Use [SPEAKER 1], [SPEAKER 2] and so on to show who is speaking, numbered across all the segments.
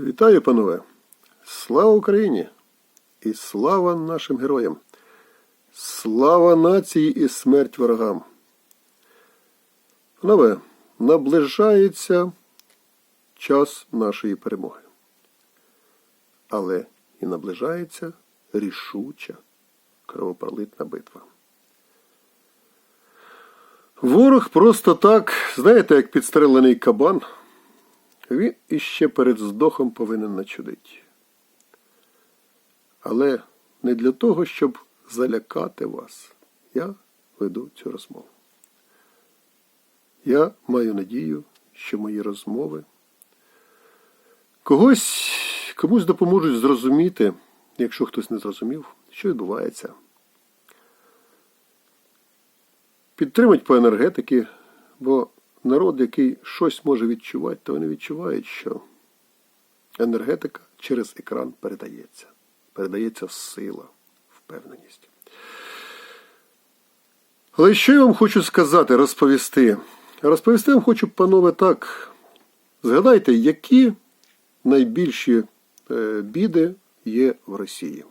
[SPEAKER 1] Вітаю, панове! Слава Україні! І слава нашим героям! Слава нації і смерть ворогам! Панове, наближається час нашої перемоги. Але і наближається рішуча кровопролитна битва. Ворог просто так, знаєте, як підстрелений кабан, він іще перед здохом повинен начудити. Але не для того, щоб залякати вас, я веду цю розмову. Я маю надію, що мої розмови когось, комусь допоможуть зрозуміти, якщо хтось не зрозумів, що відбувається. Підтримать по енергетики, бо народ, який щось може відчувати, то вони відчувають, що енергетика через екран передається. Передається сила, впевненість. Але що я вам хочу сказати, розповісти? Розповісти вам хочу, панове, так. Згадайте, які найбільші е, біди є в Росії,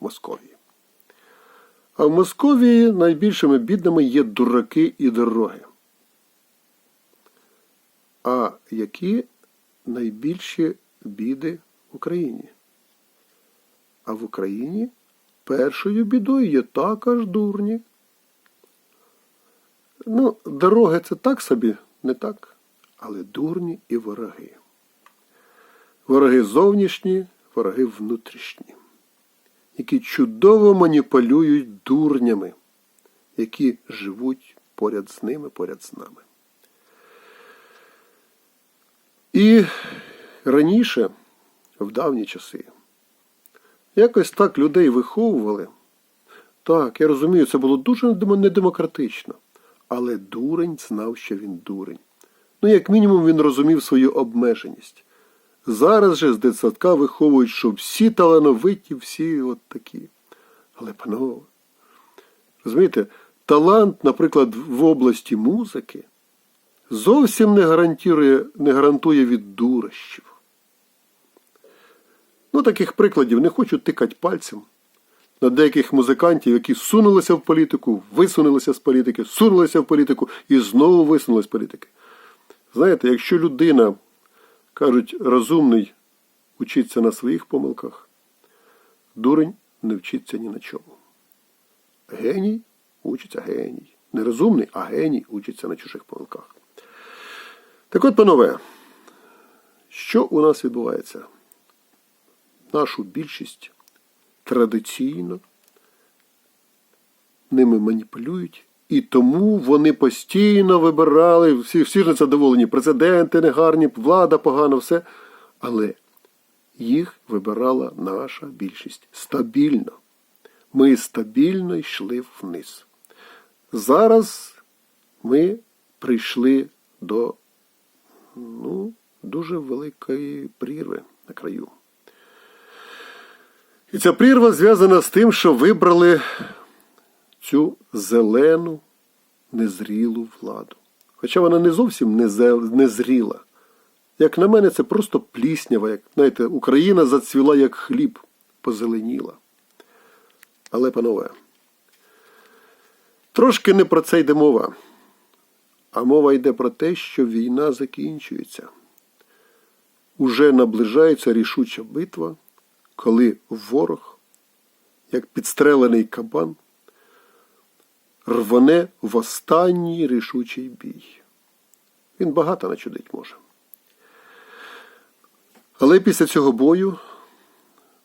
[SPEAKER 1] в Московії. А в Московії найбільшими бідними є дураки і дороги. А які найбільші біди в Україні? А в Україні першою бідою є також дурні. Ну, дороги це так собі, не так, але дурні і вороги. Вороги зовнішні, вороги внутрішні, які чудово маніпулюють дурнями, які живуть поряд з ними, поряд з нами. І раніше, в давні часи, якось так людей виховували. Так, я розумію, це було дуже недемократично. Але дурень знав, що він дурень. Ну, як мінімум, він розумів свою обмеженість. Зараз же з дитсадка виховують, що всі талановиті, всі от такі. Але, панове, розумієте, талант, наприклад, в області музики зовсім не гарантує, не гарантує від дурощів. Ну, таких прикладів не хочу тикати пальцем на деяких музикантів, які сунулися в політику, висунулися з політики, сунулися в політику і знову висунулися з політики. Знаєте, якщо людина, кажуть, розумний учиться на своїх помилках, дурень не вчиться ні на чому. Геній учиться геній. Не розумний, а геній учиться на чужих помилках. Так от, панове, що у нас відбувається? Нашу більшість традиційно ними маніпулюють, і тому вони постійно вибирали, всі всі ж задоволені, президенти негарні, влада погана, все. Але їх вибирала наша більшість стабільно. Ми стабільно йшли вниз. Зараз ми прийшли до ну, дуже великої прірви на краю. І ця прірва зв'язана з тим, що вибрали цю зелену незрілу владу. Хоча вона не зовсім незріла. Як на мене, це просто пліснява, як знаєте, Україна зацвіла як хліб, позеленіла. Але, панове, трошки не про це йде мова. А мова йде про те, що війна закінчується. Уже наближається рішуча битва коли ворог, як підстрелений кабан, рване в останній рішучий бій. Він багато начудить може. Але після цього бою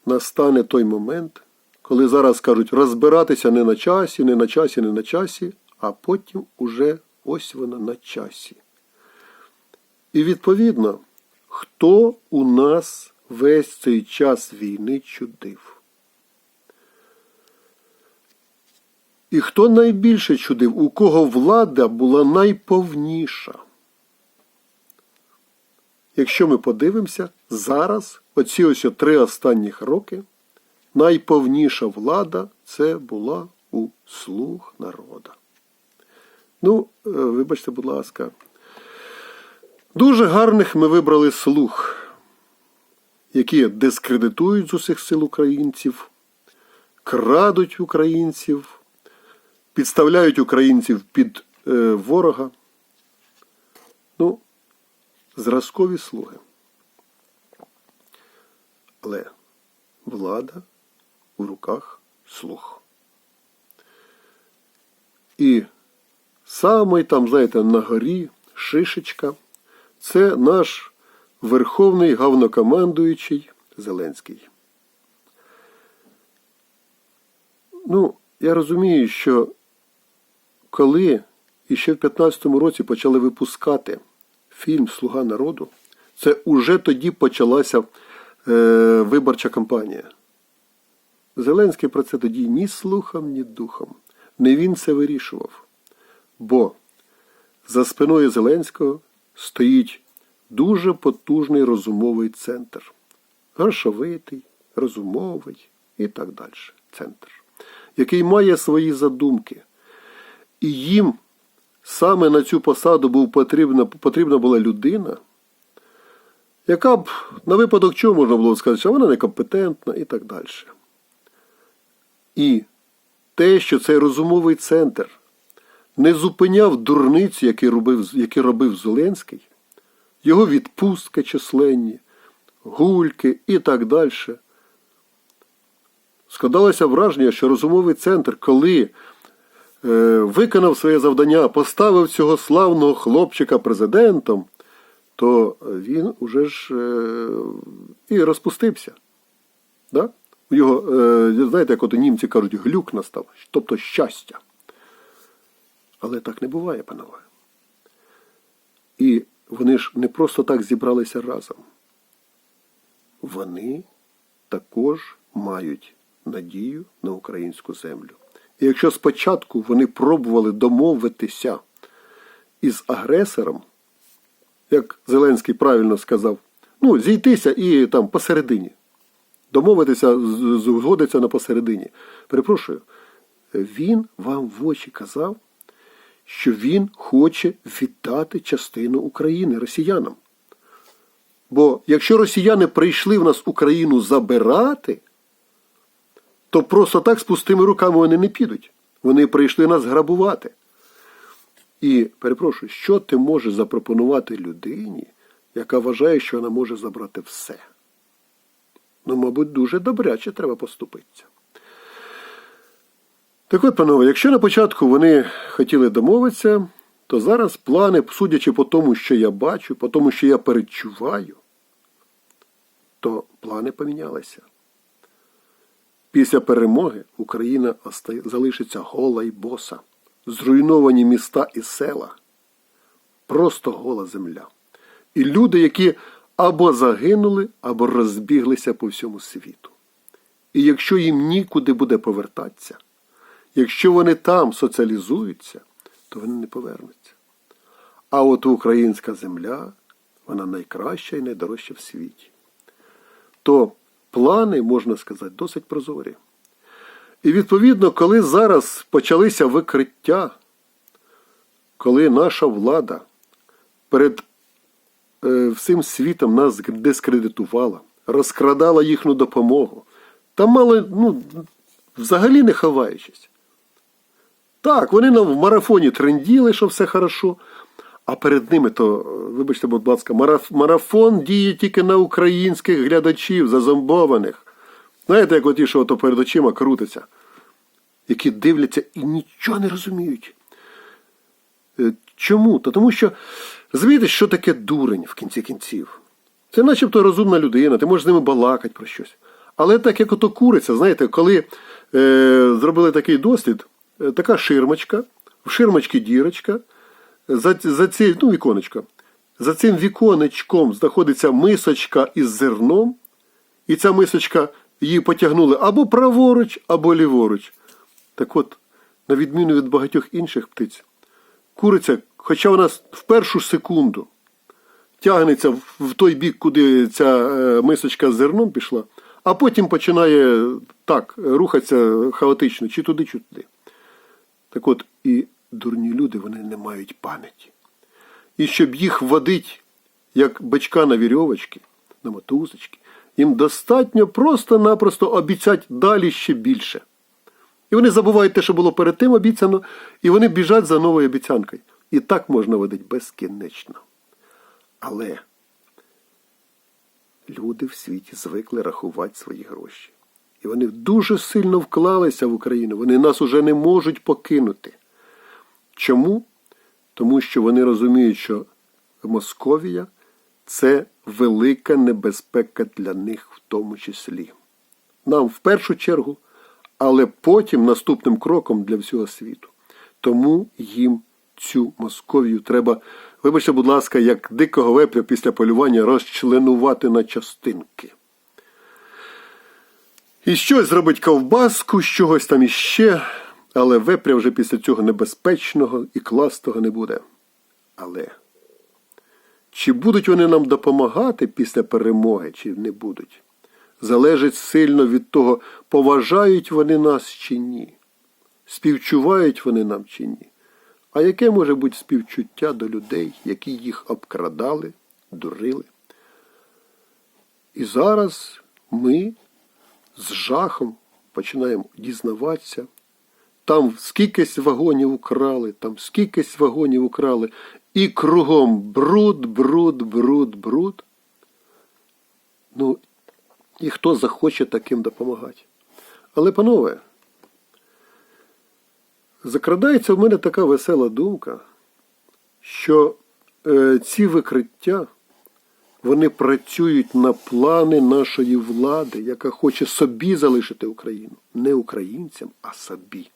[SPEAKER 1] настане той момент, коли зараз кажуть розбиратися не на часі, не на часі, не на часі, а потім уже ось вона на часі. І відповідно, хто у нас весь цей час війни чудив. І хто найбільше чудив, у кого влада була найповніша? Якщо ми подивимося, зараз, оці ось три останніх роки, найповніша влада це була у слуг народа. Ну, е, вибачте, будь ласка, дуже гарних ми вибрали слуг. які дискредитують з усіх сил українців, крадуть українців, підставляють українців під е, ворога. Ну, зразкові слуги. Але влада в руках слуг. І самий там, знаєте, на горі шишечка це наш верховний гавнокомандуючий Зеленський. Ну, я розумію, що коли іще в 15-му році почали випускати фільм Слуга народу, це уже тоді почалася е, виборча кампанія. Зеленський про це тоді ні слухом, ні духом. Не він це вирішував. Бо за спиною Зеленського стоїть дуже потужний розумовий центр. Грошовитий, розумовий і так далі. Центр, який має свої задумки. І їм саме на цю посаду був потрібна, потрібна була людина, яка б на випадок чого можна було сказати, що вона некомпетентна і так далі. І те, що цей розумовий центр не зупиняв дурниці, які робив, які робив Зеленський, його відпустки численні, гульки і так далі. Складалося враження, що розумовий центр, коли е, виконав своє завдання, поставив цього славного хлопчика президентом, то він уже ж е, і розпустився. Да? Його, е, знаєте, як от німці кажуть, глюк настав, тобто щастя. Але так не буває, панове. І вони ж не просто так зібралися разом. Вони також мають надію на українську землю. І якщо спочатку вони пробували домовитися із агресором, як Зеленський правильно сказав, ну, зійтися і там посередині. Домовитися, згодиться на посередині. Перепрошую, він вам в очі казав, що він хоче віддати частину України росіянам. Бо якщо росіяни прийшли в нас Україну забирати, то просто так з пустими руками вони не підуть. Вони прийшли нас грабувати. І перепрошую, що ти можеш запропонувати людині, яка вважає, що вона може забрати все? Ну, мабуть, дуже добряче треба поступитися. Так от, панове, якщо на початку вони хотіли домовитися, то зараз плани, судячи по тому, що я бачу, по тому, що я передчуваю, то плани помінялися. Після перемоги Україна залишиться гола й боса, зруйновані міста і села, просто гола земля. І люди, які або загинули, або розбіглися по всьому світу. І якщо їм нікуди буде повертатися, якщо вони там соціалізуються, то вони не повернуться. А от українська земля, вона найкраща і найдорожча в світі. То плани, можна сказати, досить прозорі. І відповідно, коли зараз почалися викриття, коли наша влада перед е, всім світом нас дискредитувала, розкрадала їхню допомогу, та мало, ну, взагалі не ховаючись. Так, вони нам в марафоні тренділи, що все хорошо. А перед ними то, вибачте, будь ласка, марафон діє тільки на українських глядачів, зазомбованих. Знаєте, як оті, що перед очима крутиться, які дивляться і нічого не розуміють. Е, чому? Та тому що, розумієте, що таке дурень в кінці кінців? Це начебто розумна людина, ти можеш з ними балакати про щось. Але так як ото куриця, знаєте, коли е, зробили такий дослід, така ширмочка, в ширмочці дірочка за за ці, ну, віконечко. За цим віконечком знаходиться мисочка із зерном, і ця мисочка її потягнули або праворуч, або ліворуч. Так от, на відміну від багатьох інших птиць, куриця, хоча вона в першу секунду тягнеться в той бік, куди ця е, мисочка з зерном пішла, а потім починає так рухатися хаотично, чи туди, чи туди. Так от, і дурні люди, вони не мають пам'яті. І щоб їх водить, як бичка на вірьовочки, на мотузочки, Їм достатньо просто-напросто обіцяти далі ще більше. І вони забувають те, що було перед тим обіцяно, і вони біжать за новою обіцянкою. І так можна водити безкінечно. Але люди в світі звикли рахувати свої гроші. І вони дуже сильно вклалися в Україну. Вони нас уже не можуть покинути. Чому? Тому що вони розуміють, що Московія це велика небезпека для них в тому числі. Нам в першу чергу, але потім наступним кроком для всього світу. Тому їм цю Московію треба, вибачте, будь ласка, як дикого вепря після полювання розчленувати на частинки. І щось зробить ковбаску, з чогось там іще, але вепря вже після цього небезпечного і кластого не буде. Але чи будуть вони нам допомагати після перемоги, чи не будуть, залежить сильно від того, поважають вони нас чи ні, співчувають вони нам чи ні. А яке може бути співчуття до людей, які їх обкрадали, дурили? І зараз ми з жахом починаємо дізнаватися. Там скількись вагонів украли, там скількись вагонів украли, і кругом бруд, бруд, бруд, бруд. Ну, і хто захоче таким допомагати? Але, панове, закрадається в мене така весела думка, що е, ці викриття вони працюють на плани нашої влади, яка хоче собі залишити Україну. Не українцям, а собі.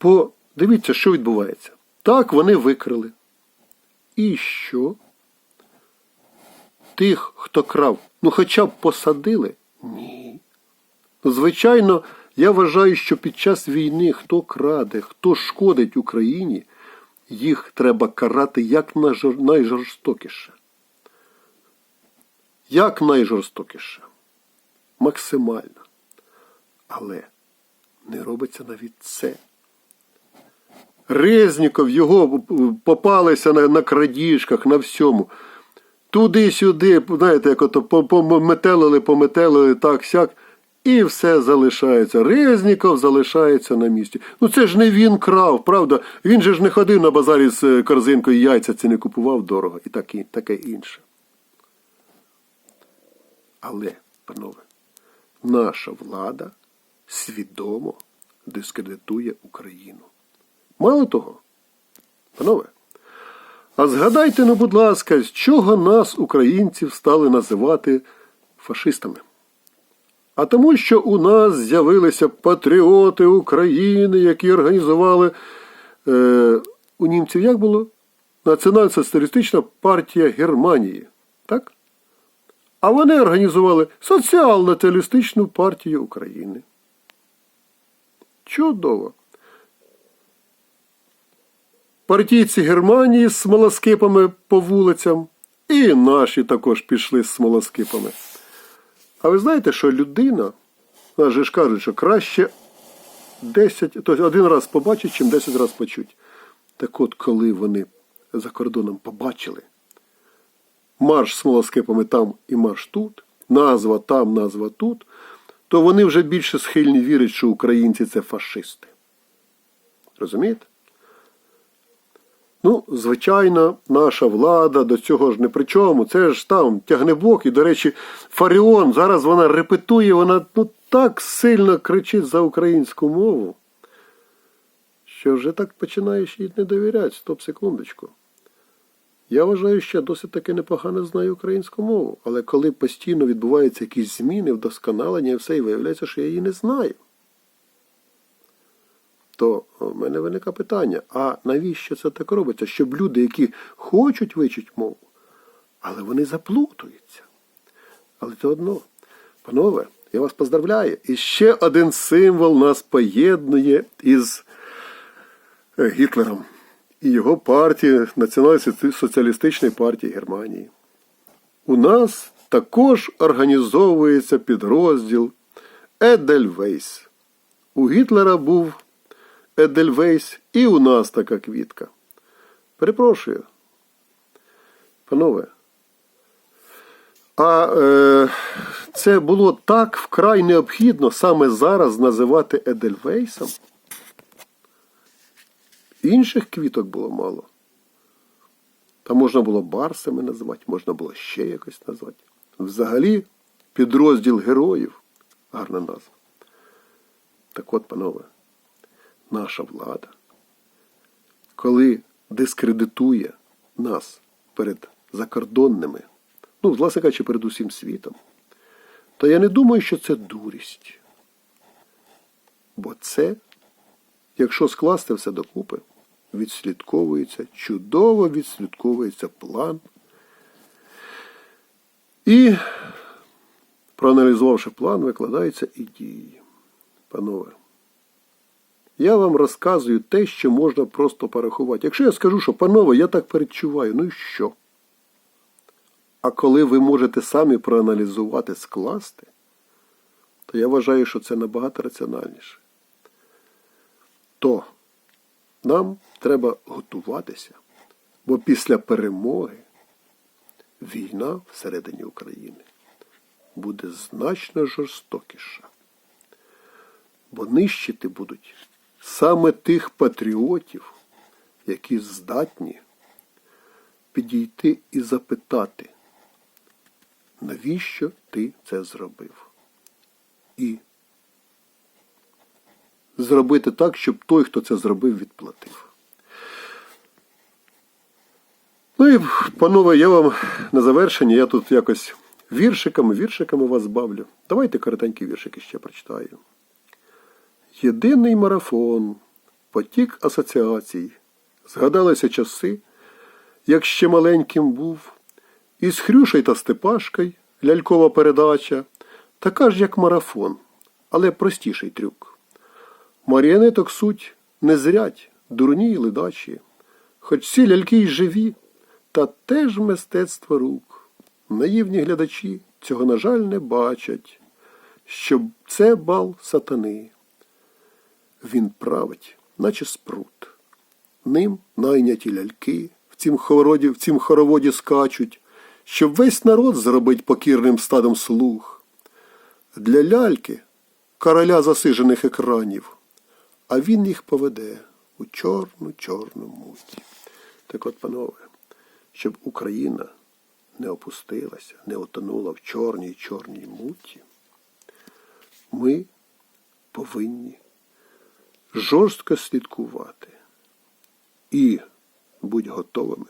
[SPEAKER 1] Бо дивіться, що відбувається. Так, вони викрили. І що? Тих, хто крав, ну хоча б посадили? Ні. Звичайно, я вважаю, що під час війни хто краде, хто шкодить Україні, їх треба карати як найжорстокіше. Як найжорстокіше. Максимально. Але не робиться навіть це. Резніков, його попалися на, на крадіжках, на всьому. Туди-сюди, знаєте, як ото пометелили, пометелили, так сяк, і все залишається. Резніков залишається на місці. Ну це ж не він крав, правда? Він же ж не ходив на базарі з е, корзинкою яйця, це не купував дорого і таке, таке інше. Але, панове, наша влада свідомо дискредитує Україну. Мало того, панове, а згадайте, ну, будь ласка, з чого нас, українців, стали називати фашистами? А тому, що у нас з'явилися патріоти України, які організували е, у німців як було? Націонал-соціалістична партія Германії. Так? А вони організували соціал-націоналістичну партію України. Чудово. Партійці Германії з смолоскипами по вулицям, і наші також пішли з смолоскипами. А ви знаєте, що людина, нас же ж кажуть, що краще 10, тобто один раз побачить, чим 10 разів почуть. Так от, коли вони за кордоном побачили марш з смолоскипами там і марш тут, назва там, назва тут, то вони вже більше схильні вірити, що українці це фашисти. Розумієте? Ну, звичайно, наша влада до цього ж не при чому. Це ж там тягнебок. І, до речі, Фаріон, зараз вона репетує, вона ну, так сильно кричить за українську мову, що вже так починаєш їй не довіряти. Стоп, секундочку. Я вважаю, що я досить таки непогано знаю українську мову, але коли постійно відбуваються якісь зміни, вдосконалення і все, і виявляється, що я її не знаю. То в мене виникає питання, а навіщо це так робиться? Щоб люди, які хочуть вивчити мову, але вони заплутуються. Але це одно. Панове, я вас поздравляю. І ще один символ нас поєднує із е, Гітлером і його партії, Націонал-соціалістичної партії Германії. У нас також організовується підрозділ Едельвейс. У Гітлера був Едельвейс і у нас така квітка. Перепрошую. Панове, А е, це було так вкрай необхідно саме зараз називати Едельвейсом. Інших квіток було мало. Та можна було барсами назвати, можна було ще якось назвати. Взагалі, підрозділ героїв гарна назва. Так от, панове, наша влада, коли дискредитує нас перед закордонними, ну, власне кажучи, перед усім світом, то я не думаю, що це дурість. Бо це, якщо скласти все докупи, відслідковується, чудово відслідковується план. І, проаналізувавши план, викладаються і дії. Панове, я вам розказую те, що можна просто порахувати. Якщо я скажу, що, панове, я так передчуваю, ну і що? А коли ви можете самі проаналізувати, скласти, то я вважаю, що це набагато раціональніше. То нам треба готуватися, бо після перемоги війна всередині України буде значно жорстокіша. Бо нищити будуть саме тих патріотів, які здатні підійти і запитати, навіщо ти це зробив? І зробити так, щоб той, хто це зробив, відплатив. Ну і, панове, я вам на завершення, я тут якось віршиками, віршиками вас бавлю. Давайте коротенькі віршики ще прочитаю. Єдиний марафон, потік асоціацій. Згадалися часи, як ще маленьким був, із Хрюшей та Степашкой лялькова передача, така ж, як марафон, але простіший трюк. Маріонеток суть не зрять, дурні й ледачі, хоч всі ляльки й живі, та теж мистецтво рук. Наївні глядачі цього, на жаль, не бачать, що це бал сатани. Він править, наче спрут. Ним найняті ляльки в цім хороводі, в цім хороводі скачуть, щоб весь народ зробить покірним стадом слух. Для ляльки короля засижених екранів, а він їх поведе у чорну чорну муть. Так от, панове, щоб Україна не опустилася, не отонула в чорній чорній муті, ми повинні жорстко слідкувати і будь готовими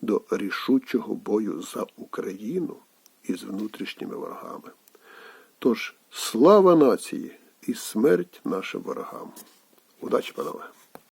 [SPEAKER 1] до рішучого бою за Україну із внутрішніми ворогами. Тож слава нації і смерть нашим ворогам. Удачі, панове!